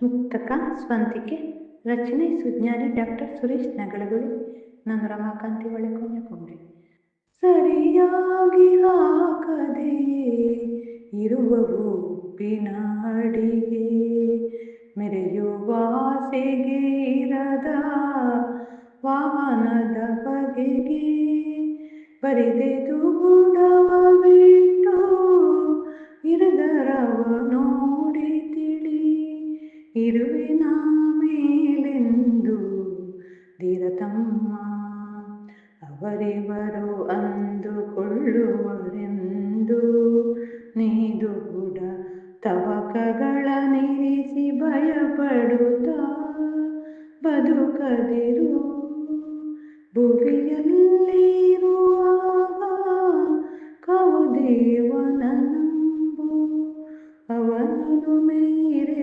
ಮುಕ್ತಕ ಸ್ವಂತಿಕೆ ರಚನೆ ಸುಜ್ಞಾನಿ ಡಾಕ್ಟರ್ ಸುರೇಶ್ ನಗಳಗುಳಿ ನಾನು ರಮಾಕಾಂತಿ ಒಳಕೊಂಡೆ ಸರಿಯಾಗಿ ಹಾಕದೆ ಇರುವ ಉಪ್ಪಿನ ಅಡಿಗೆ ಮೆರೆಯುವ ಆಸೆಗೆ ಇರದ ವಾಹನದ ಬಗೆಗೆ ಬರಿದೆದು ಗುಣವ ಇರುವಿನ ಮೇಲೆಂದು ದಿರತಮ್ಮ ಅವರಿವರು ಅಂದುಕೊಳ್ಳುವರೆಂದು ನೀದು ಕೂಡ ತವಕಗಳ ನಿರಿಸಿ ಭಯಪಡುತ್ತ ಬದುಕದಿರು ಭುವಿಯಲ್ಲಿರುವಾಗ ಕೌದೇವನ ನಂಬು ಮೇರೆ ಮೀರೆ